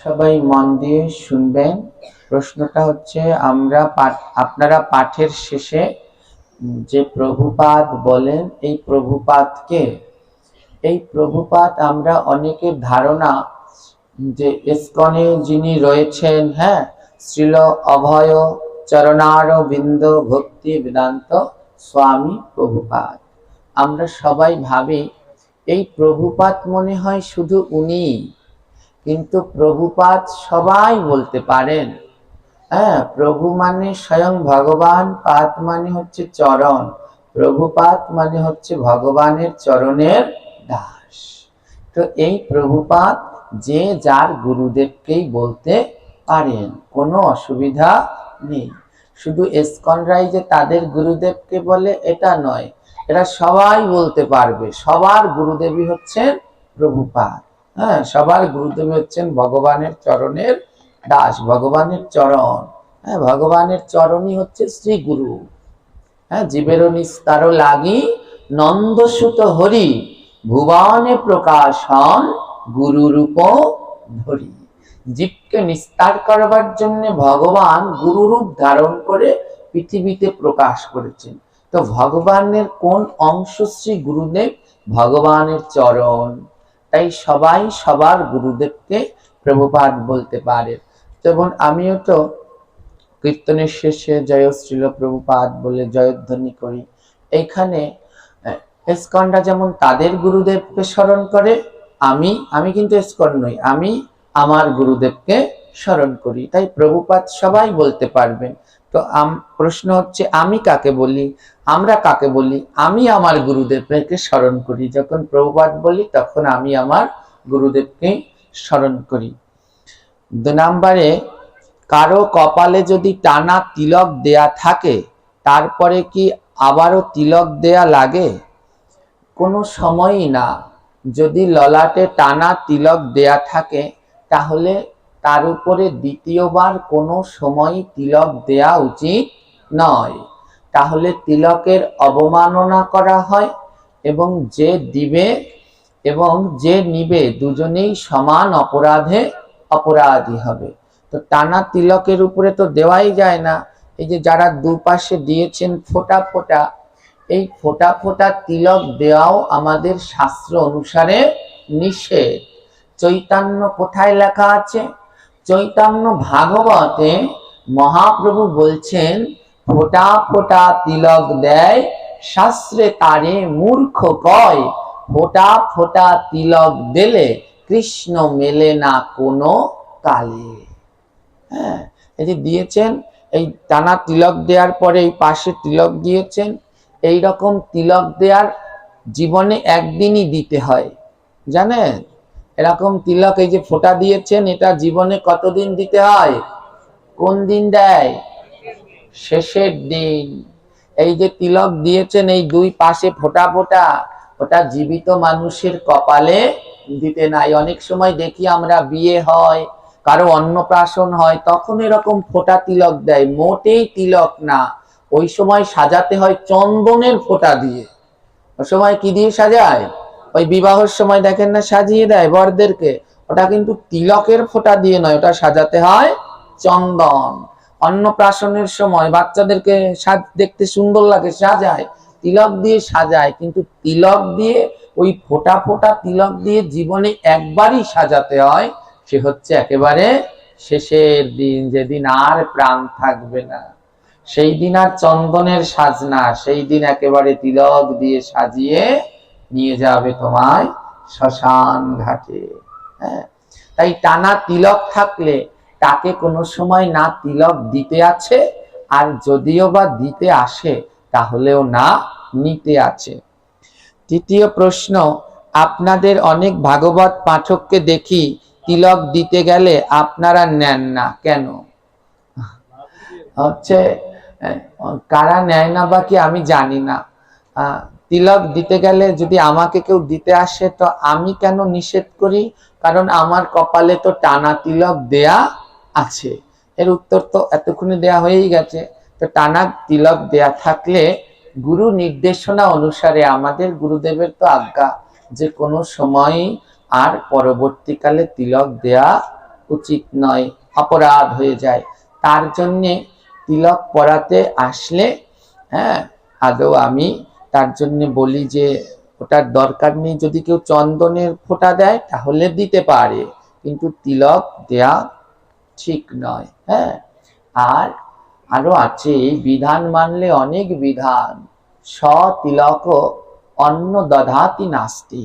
সবাই মন দিয়ে শুনবেন। প্রশ্নটা হচ্ছে, আমরা পাঠ আপনারা পাঠের শেষে যে প্রভুপাদ বলেন, এই প্রভুপাদকে এই প্রভুপাদ আমরা অনেকের ধারণা যে ইস্কনে যিনি রয়েছেন হ্যাঁ শ্রীল অভয় চরণার বিন্দ ভক্তি বেদান্ত স্বামী প্রভুপাদ। আমরা সবাই ভাবি, এই প্রভুপাত মনে হয় শুধু উনি কিন্তু প্রভুপাত সবাই বলতে পারেন। হ্যাঁ প্রভু মানে স্বয়ং ভগবান পাত মানে হচ্ছে চরণ। প্রভুপাত মানে হচ্ছে ভগবানের চরণের দাস। তো এই প্রভুপাত যে যার গুরুদেবকেই বলতে পারেন, কোনো অসুবিধা নেই। শুধু এসকনরাই যে তাদের গুরুদেবকে বলে, এটা নয়। এরা সবাই বলতে পারবে, সবার গুরুদেবী হচ্ছেন প্রভুপাত হ্যাঁ সবার গুরুদেবী হচ্ছেন ভগবানের চরণের দাস, ভগবানের চরণ। হ্যাঁ ভগবানের চরণই হচ্ছে শ্রী গুরু হ্যাঁ জীবের নিস্তার লাগি নন্দসুত হরি, ভুবনে প্রকাশন গুরু রূপ ধরি। জীবকে নিস্তার করবার জন্য ভগবান গুরুরূপ ধারণ করে পৃথিবীতে প্রকাশ করেছেন। তো ভগবানের কোন অংশ শ্রী গুরুদেব ভগবানের চরণ। তাই সবাই সবার গুরুদেবকে প্রভুপাদ বলতে পারে। যেমন আমিও তো কীর্তনের শেষে জয় শ্রীল প্রভুপাদ বলে জয়ধ্বনি করি। এইখানে এসকনরা যেমন তাদের গুরুদেবকে স্মরণ করে, আমি আমি কিন্তু এসকন নই, আমি আমার গুরুদেবকে স্মরণ করি। তাই প্রভুপাত সবাই বলতে পারবেন। তো প্রশ্ন হচ্ছে, আমি কাকে বলি? আমরা কাকে বলি? আমি আমার গুরুদেবকে স্মরণ করি। যখন প্রভুপাদ বলি, তখন আমি আমার গুরুদেবকে স্মরণ করি। দু নম্বরে, কারও কপালে যদি টানা তিলক দেয়া থাকে, তারপরে কি আবারও তিলক দেয়া লাগে? কোনো সময়ই না। যদি ললাটে টানা তিলক দেয়া থাকে, তাহলে তার উপরে দ্বিতীয়বার কোনো সময় তিলক দেয়া উচিত নয়। তাহলে তিলকের অবমাননা করা হয় এবং যে দিবে এবং যে নিবে দুজনেই সমান অপরাধে অপরাধী হবে। তো টানা তিলকের উপরে তো দেওয়াই যায় না। এই যে যারা দুপাশে দিয়েছেন ফোটা ফোটা, এই ফোটা ফোটা তিলক দেওয়াও আমাদের শাস্ত্র অনুসারে নিষেধ। চৈতন্য কোথায় লেখা আছে? চৈতন্য ভাগবতে মহাপ্রভু বলছেন, ফোটা ফোটা তিলক দেয়, শাস্ত্রে তারে মূর্খ কয়, ফোটা ফোটা তিলক দিলে কৃষ্ণ মেলে না কোনো কালে। হ্যাঁ এই যে দিয়েছেন, এই টানা তিলক দেওয়ার পরে এই পাশে তিলক দিয়েছেন এই রকম তিলক দেওয়ার জীবনে একদিনই দিতে হয়। জানেন? এরকম তিলক এই যে ফোঁটা দিয়েছেন, এটা জীবনে কতদিন দিতে হয়? কোন দিন দেয়? শেষের দিন। এই যে তিলক দিয়েছেন, এই দুই পাশে ফোঁটা ফোঁটা, ওটা জীবিত মানুষের কপালে দিতে নাই। অনেক সময় দেখি আমরা বিয়ে হয়, কারও অন্নপ্রাশন হয়, তখন এরকম ফোঁটা তিলক দেয়। মোটেই তিলক না। ওই সময় সাজাতে হয় চন্দনের ফোঁটা দিয়ে। ওই সময় কি দিয়ে সাজায়? ওই বিবাহের সময় দেখেন না, সাজিয়ে দেয় বরদেরকে। ওটা কিন্তু তিলকের ফোঁটা দিয়ে নয়, ওটা সাজাতে হয় চন্দন। অন্নপ্রাশনের সময় বাচ্চাদেরকে সাজ, দেখতে সুন্দর লাগে, সাজায়। তিলক দিয়ে সাজায়, কিন্তু তিলক দিয়ে ওই ফোটা ফোটা তিলক দিয়ে জীবনে একবারই সাজাতে হয়, সে হচ্ছে একেবারে শেষের দিন, যেদিন আর প্রাণ থাকবে না। সেই দিন আর চন্দনের সাজনা, সেই দিন একেবারে তিলক দিয়ে সাজিয়ে নিয়ে যাবে তোমায় শ্মশান ঘাটে। হ্যাঁ? তাই টানা তিলক থাকলে তাকে কোনো সময় না তিলক দিতে আছে, আর যদিও বা দিতে আসে, তাহলেও না নিতে আছে। তৃতীয় প্রশ্ন, আপনাদের অনেক ভাগবত পাঠককে দেখি তিলক দিতে গেলে আপনারা নেন না কেন? হচ্ছে কারা নেয় না বা কি আমি জানি না। তিলক দিতে গেলে যদি আমাকে কেউ দিতে আসে, তো আমি কেন নিষেধ করি? কারণ আমার কপালে তো টানা তিলক দেয়া আছে। এর উত্তর তো এতক্ষণে দেয়া হয়েই গেছে। তো টানা তিলক দেয়া থাকলে গুরু নির্দেশনা অনুসারে আমাদের গুরুদেবের তো আজ্ঞা যে কোনো সময় আর পরবর্তীকালে তিলক দেয়া উচিত নয়, অপরাধ হয়ে যায়। তার জন্যে তিলক পড়াতে আসলে হ্যাঁ আদৌ আমি তার জন্য বলি যে ওটার দরকার নেই। যদি কেউ চন্দনের ফোঁটা দেয়, তাহলে দিতে পারে। কিন্তু তিলক দেয়া ঠিক নয় হ্যাঁ? আর আরও আছে বিধান মানলে অনেক বিধান। স তিলক অন্য দধাতি নাস্তি।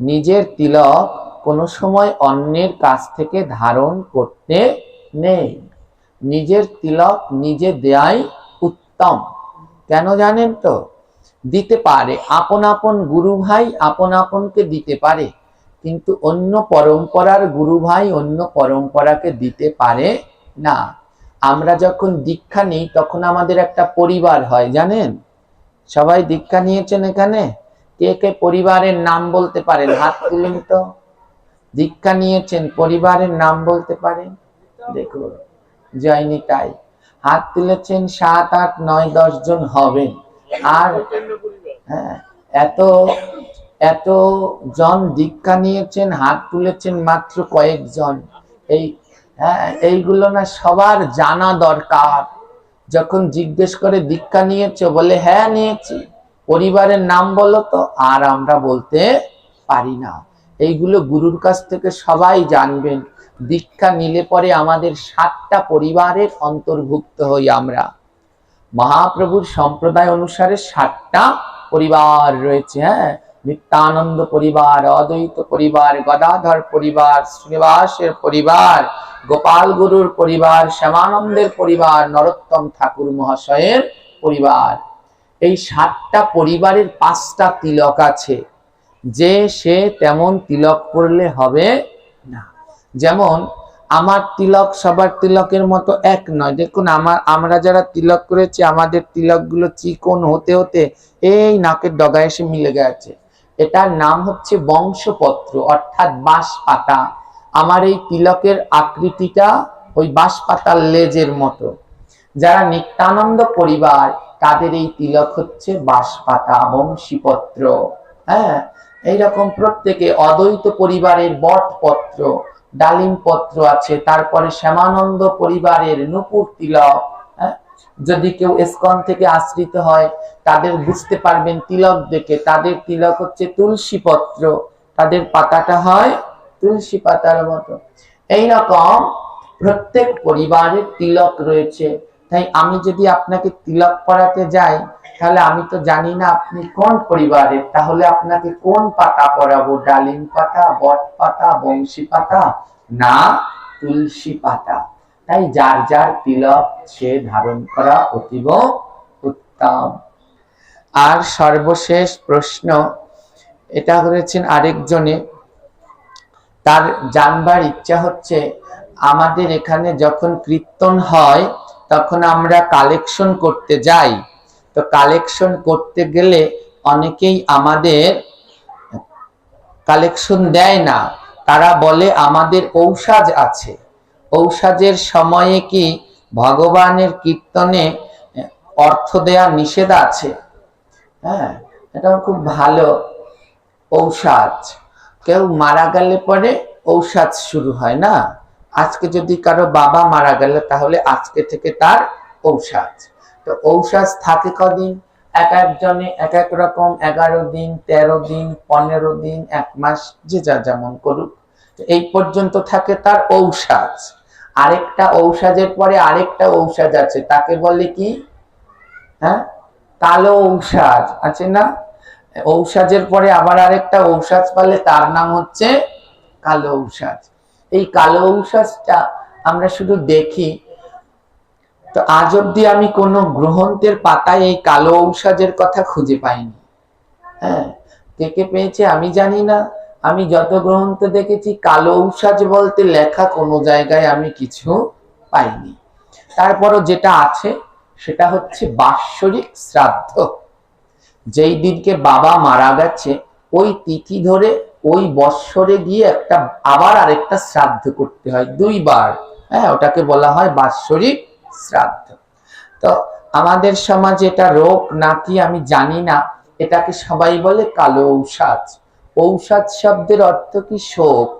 নিজের তিলক কোনো সময় অন্যের কাছ থেকে ধারণ করতে নেই। নিজের তিলক নিজে দেয়াই উত্তম। কেন জানেন তো? দিতে পারে। আপন আপন গুরু ভাই আপন আপনকে দিতে পারে, কিন্তু অন্য পরম্পরার গুরু ভাই অন্য পরম্পরাকে দিতে পারে না। আমরা যখন দীক্ষা নিই, তখন আমাদের একটা পরিবার হয়, জানেন? সবাই দীক্ষা নিয়েছেন এখানে? কে কে পরিবারের নাম বলতে পারেন? হাত তুলুন তো। দীক্ষা নিয়েছেন, পরিবারের নাম বলতে পারেন? দেখুন জয়নি তাই হাত তুলেছেন সাত, আট, নয়, দশ জন হবেন। আর হ্যাঁ এত এত জন দীক্ষা নিয়েছেন, হাত তুলেছেন মাত্র কয়েকজন। এই হ্যাঁ এইগুলো না সবার জানা দরকার। যখন জিজ্ঞেস করে দীক্ষা নিয়েছো, বলে হ্যাঁ নিয়েছি। পরিবারের নাম বলো তো, আর আমরা বলতে পারি না। এইগুলো গুরুর কাছ থেকে সবাই জানবেন। দীক্ষা নিলে পরে আমাদের সাতটা পরিবারের অন্তর্ভুক্ত হই আমরা। মহাপ্রভুর সম্প্রদায় অনুসারে সাতটা পরিবার রয়েছে হ্যাঁ? নিত্যানন্দ পরিবার, অদ্বৈত পরিবার, গদাধর পরিবার, শ্রীনিবাসের পরিবার গোপাল গুরুর পরিবার, শ্যামানন্দের পরিবার, নরোত্তম ঠাকুর মহাশয়ের পরিবার। এই সাতটা পরিবারের পাঁচটা তিলক আছে। যে সে তেমন তিলক করলে হবে না। যেমন আমার তিলক সবার তিলকের মতো এক নয়। দেখুন, আমার, আমরা যারা তিলক করেছি, আমাদের তিলকগুলো চিকন হতে হতে এই নাকের ডগায় এসে মিলে গেছে। এটার নাম হচ্ছে বংশপত্র, অর্থাৎ বাঁশ পাতা আমার এই তিলকের আকৃতিটা ওই বাঁশ পাতার লেজের মতো। যারা নিত্যানন্দ পরিবার, তাদের এই তিলক হচ্ছে বাঁশ পাতা বংশীপত্র। হ্যাঁ এইরকম প্রত্যেকে অদ্বৈত পরিবারের বটপত্র। ডালিম পত্র আছে, তারপরে শ্যামানন্দ পরিবারের নুপুর তিলক হ্যাঁ? যদি কেউ এসকন থেকে আশ্রিত হয়, তাদের বুঝতে পারবেন তিলক দেখে। তাদের তিলক হচ্ছে তুলসী পত্র তাদের পাতাটা হয় তুলসী পাতার মতো। এইরকম প্রত্যেক পরিবারের তিলক রয়েছে। তাই আমি যদি আপনাকে তিলক পরাতে যাই, তাহলে আমি তো জানি না আপনি কোন পরিবারের। তাহলে আপনাকে কোন পাতা পরাবো? ডালিম পাতা, বট পাতা, বংশী পাতা, না, তুলসী পাতা। তাই যার যার তিলক সে ধারণ করা অতীব উত্তম। আর সর্বশেষ প্রশ্ন, এটা করেছেন আরেকজনে। তার জানবার ইচ্ছা হচ্ছে, আমাদের এখানে যখন কীর্তন হয় তখন আমরা কালেকশন করতে যাই। তো কালেকশন করতে গেলে অনেকেই আমাদের কালেকশন দেয় না। তারা বলে, আমাদের ঔষধ আছে। ঔষধের সময়ে কি ভগবানের কীর্তনে অর্থ দেয়া নিষেধ আছে? হ্যাঁ এটা খুব ভালো ঔষধ। কেউ মারা গেলে পরে ঔষধ শুরু হয় না? আজকে যদি কারও বাবা মারা গেল, তাহলে আজকে থেকে তার ঔষধ। তো ঔষধ থাকে কদিন? এক একজনে এক এক রকম, এগারো দিন, তেরো দিন, পনেরো দিন, এক মাস, যে যা যেমন করুক। এই পর্যন্ত থাকে তার ঔষধ। আরেকটা ঔষধের পরে আরেকটা ঔষধ আছে, তাকে বলে কি? হ্যাঁ? কালো ঔষধ, আছে না? ঔষধের পরে আবার আরেকটা ঔষধ পালে, তার নাম হচ্ছে কালো ঔষধ। এই কালো ঔষধটা আমরা শুধু দেখি। তো আজ অব্দি আমি কোনো গ্রহন্তের পাতায় এই কালো ঔষধের কথা খুঁজে পাইনি। হ্যাঁ কে কে পেয়েছে আমি জানি না। আমি যত গ্রন্থ দেখেছি, কালো ঔষধ বলতে লেখা কোনো জায়গায় আমি কিছু পাইনি। তারপরও যেটা আছে, সেটা হচ্ছে বাৎসরিক শ্রাদ্ধ। যেই দিনকে বাবা মারা গেছে, ওই তিথি ধরে ওই বৎসরে গিয়ে একটা, আবার আরেকটা শ্রাদ্ধ করতে হয়, দুইবার। হ্যাঁ ওটাকে বলা হয় বাৎসরিক শ্রাদ্ধ। তো আমাদের সমাজে এটা রোগ নাকি আমি জানি না, এটাকে সবাই বলে কালো ঔষধ। ঔষধ শব্দের অর্থ কি? শোক।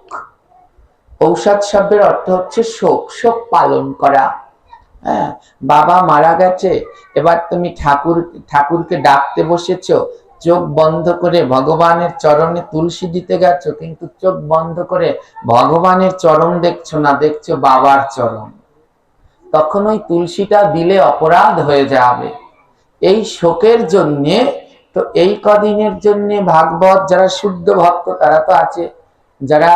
ঔষধ শব্দের অর্থ হচ্ছে শোক শোক পালন করা। হ্যাঁ বাবা মারা গেছে, এবার তুমি ঠাকুর, ঠাকুরকে ডাকতে বসেছো চোখ বন্ধ করে ভগবানের চরণে তুলসী দিতে গেছো, কিন্তু চোখ বন্ধ করে ভগবানের চরণ দেখছ না, দেখছ বাবার চরণ। তখন ওই তুলসীটা দিলে অপরাধ হয়ে যাবে। এই শোকের জন্যে, তো এই কদিনের জন্য ভাগবত, যারা শুদ্ধ ভক্ত, তারা তো আছে। যারা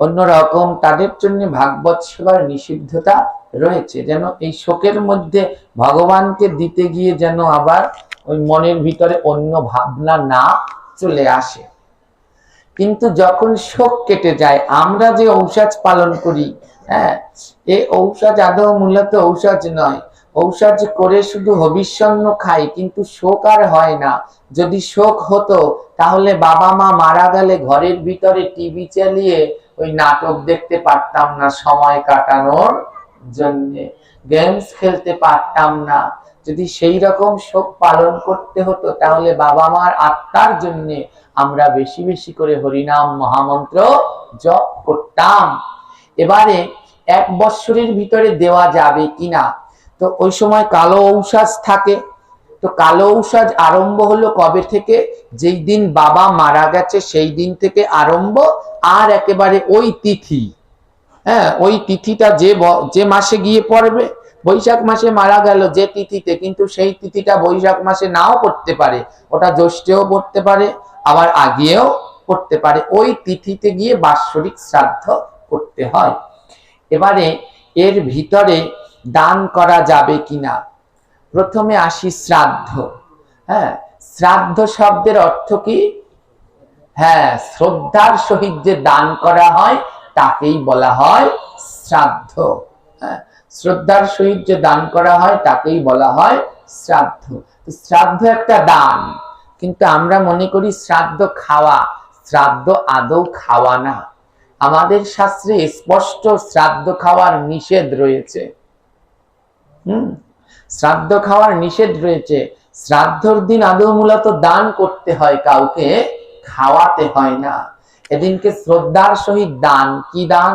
অন্যরকম, তাদের জন্য ভাগবত সেবার নিষিদ্ধতা রয়েছে, যেন এই শোকের মধ্যে ভগবানকে দিতে গিয়ে যেন আবার ওই মনের ভিতরে অন্য ভাবনা না চলে আসে। কিন্তু যখন শোক কেটে যায়, আমরা যে ঔষধ পালন করি হ্যাঁ এই ঔষধ আদৌ মূলত ঔষধ নয়। ঔষধ করে শুধু হবিষ্যন্ন খাই কিন্তু শোক আর হয় না। যদি শোক হতো, তাহলে বাবা মা মারা গেলে ঘরের ভিতরে টিভি চালিয়ে ওই নাটক দেখতে পারতাম না, সময় কাটানোর জন্য। গেমস খেলতে পারতাম না। যদি সেই রকম শোক পালন করতে হতো, তাহলে বাবা মার আত্মার জন্য আমরা বেশি বেশি করে হরিনাম মহামন্ত্র জপ করতাম। এবারে এক বৎসরের ভিতরে দেওয়া যাবে কিনা? তো ওই সময় কালো ঔষধ থাকে। তো কালো ঔষধ আরম্ভ হলো কবে থেকে? যেই দিন বাবা মারা গেছে, সেই দিন থেকে আরম্ভ। আর একেবারে ওই তিথি। হ্যাঁ ওই তিথিটা যে যে মাসে গিয়ে পড়বে, বৈশাখ মাসে মারা গেল যে তিথিতে, কিন্তু সেই তিথিটা বৈশাখ মাসে নাও পড়তে পারে। ওটা জ্যৈষ্ঠেও পড়তে পারে, আবার আগিয়েও পড়তে পারে। ওই তিথিতে গিয়ে বাৎসরিক শ্রাদ্ধ করতে হয়। এবারে এর ভিতরে দান করা যাবে কিনা? প্রথমে আসি শ্রাদ্ধ। হ্যাঁ শ্রাদ্ধ শব্দের অর্থ কি? হ্যাঁ শ্রদ্ধার সহিত যে দান করা হয় তাকেই বলা হয় শ্রাদ্ধ। হ্যাঁ? শ্রদ্ধার সহিত যে দান করা হয়, তাকেই বলা হয় শ্রাদ্ধ। শ্রাদ্ধ একটা দান। কিন্তু আমরা মনে করি শ্রাদ্ধ খাওয়া, শ্রাদ্ধ আদৌ খাওয়া না। আমাদের শাস্ত্রে স্পষ্ট শ্রাদ্ধ খাওয়ার নিষেধ রয়েছে। হুম? শ্রাদ্ধ খাওয়ার নিষেধ রয়েছে। শ্রাদ্ধর দিন আদৌ মূলত দান করতে হয় কাউকে, খাওয়াতে হয় না। এদিনকে শ্রদ্ধার সহিত দান। কি দান?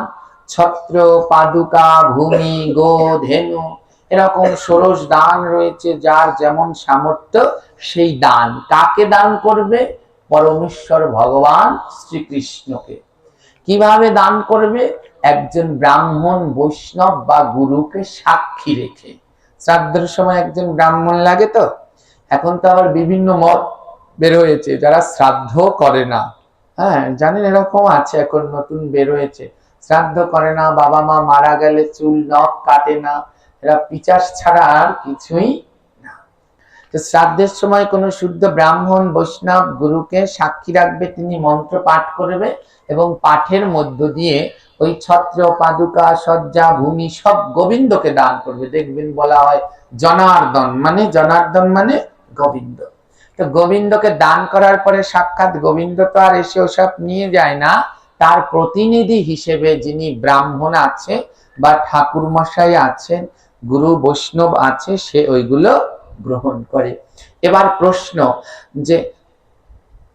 ছত্র, পাদুকা, ভূমি গো ধেনু এরকম ষোড়শ দান রয়েছে যার যেমন সামর্থ্য সেই দান। কাকে দান করবে? পরমেশ্বর ভগবান শ্রীকৃষ্ণকে। কীভাবে দান করবে? একজন ব্রাহ্মণ বৈষ্ণব বা গুরুকে সাক্ষী রেখে। শ্রাদ্ধের সময় একজন ব্রাহ্মণ লাগে তো? এখন তো আবার বিভিন্ন মত বের হয়েছে যারা শ্রাদ্ধ করে না। হ্যাঁ জানেন এরকম আছে এখন নতুন বের হয়েছে। শ্রাদ্ধ করে না, বাবা মা মারা গেলে চুল, নখ কাটে না, এরা পিচাস ছাড়া আর কিছুই না। তো শ্রাদ্ধের সময় কোনো শুদ্ধ ব্রাহ্মণ, বৈষ্ণব গুরুকে সাক্ষী রাখবে, তিনি মন্ত্র পাঠ করবে এবং পাঠের মধ্য দিয়ে ওই ছত্র, পাদুকা সজ্জা ভূমি সব গোবিন্দকে দান করবে। দেখবেন বলা হয় জনার্দন মানে জনার্দন মানে গোবিন্দ। তো গোবিন্দকে দান করার পরে সাক্ষাৎ গোবিন্দ তো আর এসে ওসব নিয়ে যায় না। তার প্রতিনিধি হিসেবে যিনি ব্রাহ্মণ আছে বা ঠাকুর মশাই আছেন, গুরু বৈষ্ণব আছে, সে ওইগুলো গ্রহণ করে। এবার প্রশ্ন যে,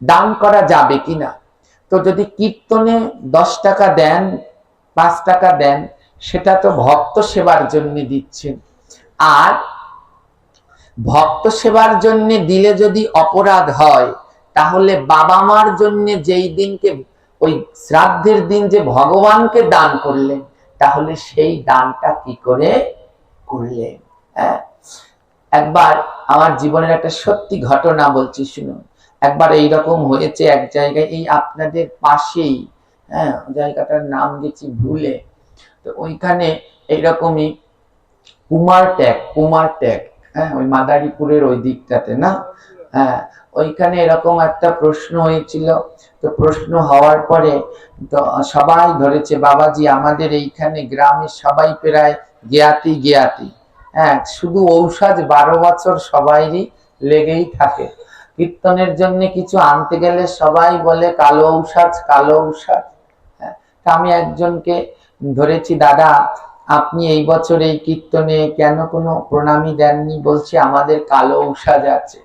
দান করা যাবে কিনা? তো যদি কীর্তনে দশ টাকা দেন, পাঁচ টাকা দেন, সেটা তো ভক্ত সেবার জন্য দিচ্ছেন। আর ভক্ত সেবার জন্য দিলে যদি অপরাধ হয়, তাহলে বাবা মার জন্য যেই দিনকে, ওই শ্রাদ্ধের দিন যে ভগবানকে দান করলেন, তাহলে সেই দানটা কি করে করলেন? হ্যাঁ? একবার আমার জীবনের একটা সত্যি ঘটনা বলছি, শুনুন। একবার এইরকম হয়েছে এক জায়গায়, এই আপনাদের পাশেই হ্যাঁ জায়গাটার নাম গেছি ভুলে। তো ওইখানে এইরকমই কুমার ট্যাগ কুমার ট্যাগ হ্যাঁ ওই মাদারীপুরের ওই দিকটাতে, না? হ্যাঁ ওইখানে এরকম একটা প্রশ্ন হয়েছিল। তো প্রশ্ন হওয়ার পরে তো সবাই ধরেছে, বাবাজি, আমাদের এইখানে গ্রামে সবাই প্রায় জ্ঞাতি জ্ঞাতি। হ্যাঁ শুধু ঔষধ বারো বছর সবাইরই লেগেই থাকে। কীর্তনের জন্য কিছু আনতে গেলে সবাই বলে, কালো ঔষধ কালো ঔষধ। হ্যাঁ আমি একজনকে ধরেছি, দাদা আপনি এই বছর এই কীর্তনে কেন কোনো প্রণামী দেননি বলছি, আমাদের কালো ঔষধ আছে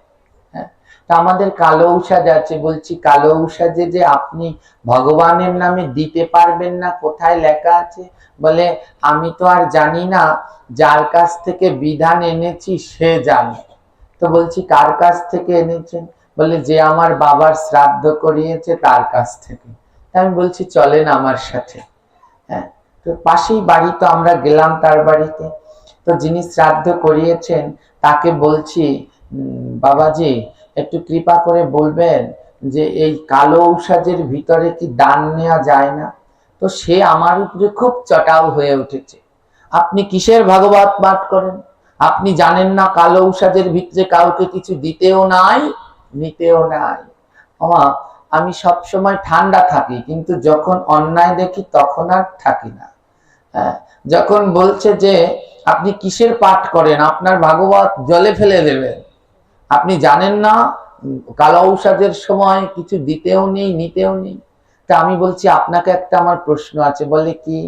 হ্যাঁ? তা আমাদের কালো ঔষধ আছে বলছি কালো ঔষধে যে আপনি ভগবানের নামে দিতে পারবেন না, কোথায় লেখা আছে? বলে, আমি তো আর জানি না যার কাছ থেকে বিধান এনেছি, সে জানে। তো বলছি, কার কাছ থেকে এনেছেন? বলে, যে আমার বাবার শ্রাদ্ধ করিয়েছে তার কাছ থেকে। আমি বলছি, চলেন আমার সাথে। হ্যাঁ? তো পাশেই বাড়ি তো আমরা গেলাম তার বাড়িতে। তো যিনি শ্রাদ্ধ করিয়েছেন, তাকে বলছি বাবাজি, একটু কৃপা করে বলবেন যে এই কালো ঔষধের ভিতরে কি দান নেওয়া যায় না? তো সে আমার উপরে খুব চটাও হয়ে উঠেছে। আপনি কিসের ভাগবত পাঠ করেন? আপনি জানেন না কালো ঔষধের ভিতরে কাউকে কিছু দিতেও নাই, নিতেও নাই। আমা, আমি সব সময় ঠান্ডা থাকি, কিন্তু যখন অন্যায় দেখি তখন আর থাকি না। যখন বলছে যে আপনি কিসের পাঠ করেন, আপনার ভাগবত জলে ফেলে দেবেন আপনি জানেন না, কালো ঔষধের সময় কিছু দিতেও নেই, নিতেও নেই। তা আমি বলছি, আপনাকে একটা আমার প্রশ্ন আছে, বলে কি,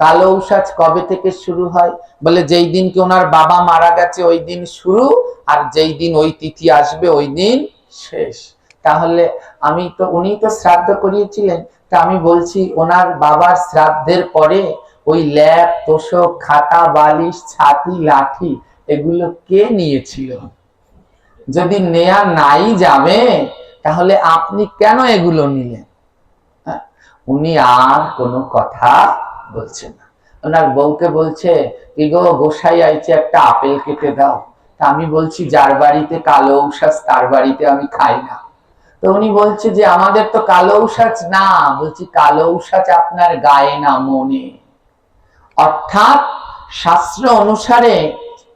কালো ঔষধ কবে থেকে শুরু হয়? বলে, যেই দিন কি ওনার বাবা মারা গেছে, ওই দিন শুরু, আর যেই দিন ওই তিথি আসবে, ওই দিন শেষ। তাহলে আমি তো উনি তো শ্রাদ্ধ করিয়েছিলেন। তা আমি বলছি, ওনার বাবার শ্রাদ্ধের পরে ওই ল্যাপ, তোষক, খাতা, বালিশ, ছাতি, লাঠি, এগুলো কে নিয়েছিল? যদি নেয়া নাই যাবে, তাহলে আপনি কেন এগুলো নিলেন? হ্যাঁ? উনি আর কোনো কথা বলছে না। ওনার বউকে বলছে, কি গো গোসাই, আইছে একটা আপেল কেটে দাও। তা আমি বলছি, যার বাড়িতে কালো ঔষধ তার বাড়িতে আমি খাই না। তো উনি বলছে যে, আমাদের তো কালো ঔষধ না। বলছি, কালো ঔষধ আপনার গায়ে না মনে। অর্থাৎ শাস্ত্র অনুসারে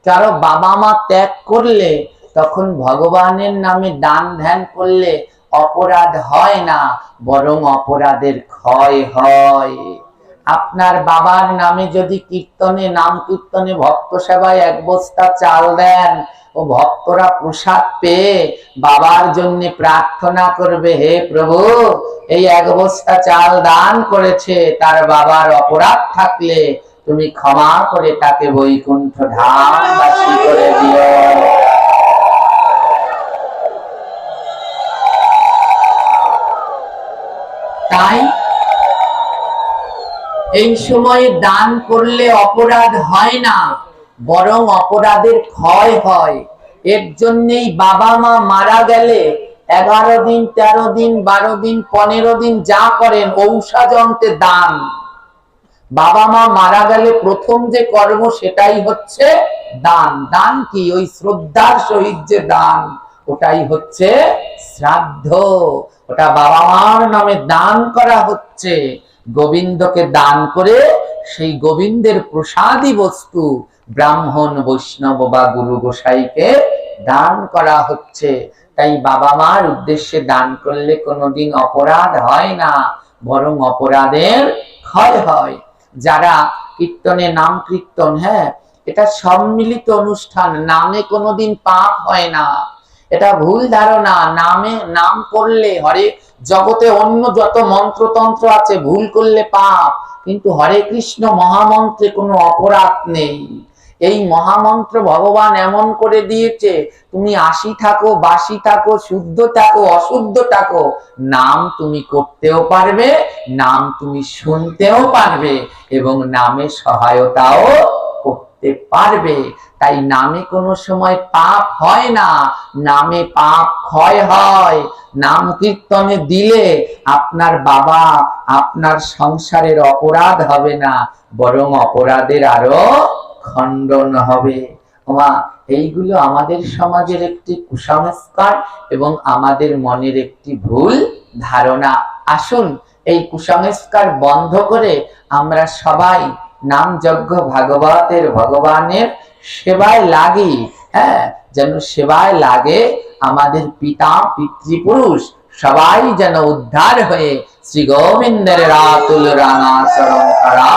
কারও বাবা মা ত্যাগ করলে তখন ভগবানের নামে দান ধ্যান করলে অপরাধ হয় না, বরং অপরাধের ক্ষয় হয়। আপনার বাবার নামে যদি কীর্তনে, নাম কীর্তনে ভক্ত সেবায় এক বস্তা চাল দেন ও ভক্তরা প্রসাদ পেয়ে বাবার জন্য প্রার্থনা করবে, হে প্রভু, এই এক বস্তা চাল দান করেছে, তার বাবার অপরাধ থাকলে তুমি ক্ষমা করে তাকে বৈকুণ্ঠ ধামবাসী করে দিও। তাই এই সময়ে দান করলে অপরাধ হয় না, বরং অপরাধের ক্ষয় হয়। এর জন্যই বাবা মা মারা গেলে এগারো দিন, তেরো দিন, বারো দিন, পনেরো দিন যা করেন ঔষধন্তে দান। বাবা মা মারা গেলে প্রথম যে কর্ম সেটাই হচ্ছে দান। দান কি? ওই শ্রদ্ধার সহিত যে দান, ওটাই হচ্ছে শ্রাদ্ধ। ওটা বাবা মার নামে দান করা হচ্ছে। গোবিন্দকে দান করে সেই গোবিন্দের প্রসাদী বস্তু ব্রাহ্মণ, বৈষ্ণব বা গুরু গোসাইকে দান করা হচ্ছে। তাই বাবা মার উদ্দেশ্যে দান করলে কোনোদিন অপরাধ হয় না, বরং অপরাধের ক্ষয় হয়। যারা কীর্তনে নাম কীর্তন হ্যাঁ এটা সম্মিলিত অনুষ্ঠান, নামে কোনোদিন পাপ হয় না। এটা ভুল ধারণা, নামে, নাম করলে, হরে জগতে অন্য যত মন্ত্রতন্ত্র আছে, ভুল করলে পাপ। কিন্তু হরে কৃষ্ণ মহামন্ত্রে কোনো অপরাধ নেই। এই মহামন্ত্র ভগবান এমন করে দিয়েছে, তুমি আসি থাকো, বাসি থাকো, শুদ্ধ থাকো, অশুদ্ধ থাকো। নাম তুমি করতেও পারবে, নাম তুমি শুনতেও পারবে এবং নামে সহায়তাও করতে পারবে। তাই নামে কোনো সময় পাপ হয় না, নামে পাপ ক্ষয় হয়। নাম কীর্তনে দিলে আপনার বাবা আপনার সংসারের অপরাধ হবে না, বরং অপরাধের আরও খণ্ডন হবে। মা এইগুলো আমাদের সমাজের একটি কুসংস্কার এবং আমাদের মনের একটি ভুল ধারণা। আসুন, এই কুসংস্কার বন্ধ করে আমরা সবাই নাম যজ্ঞ ভাগবতের ভগবানের সেবায় লাগি। হ্যাঁ যেন সেবায় লাগে আমাদের পিতা, পিতৃপুরুষ সবাই যেন উদ্ধার হয়ে শ্রী গোবিন্দের রাতুল রাঙা চরণ করা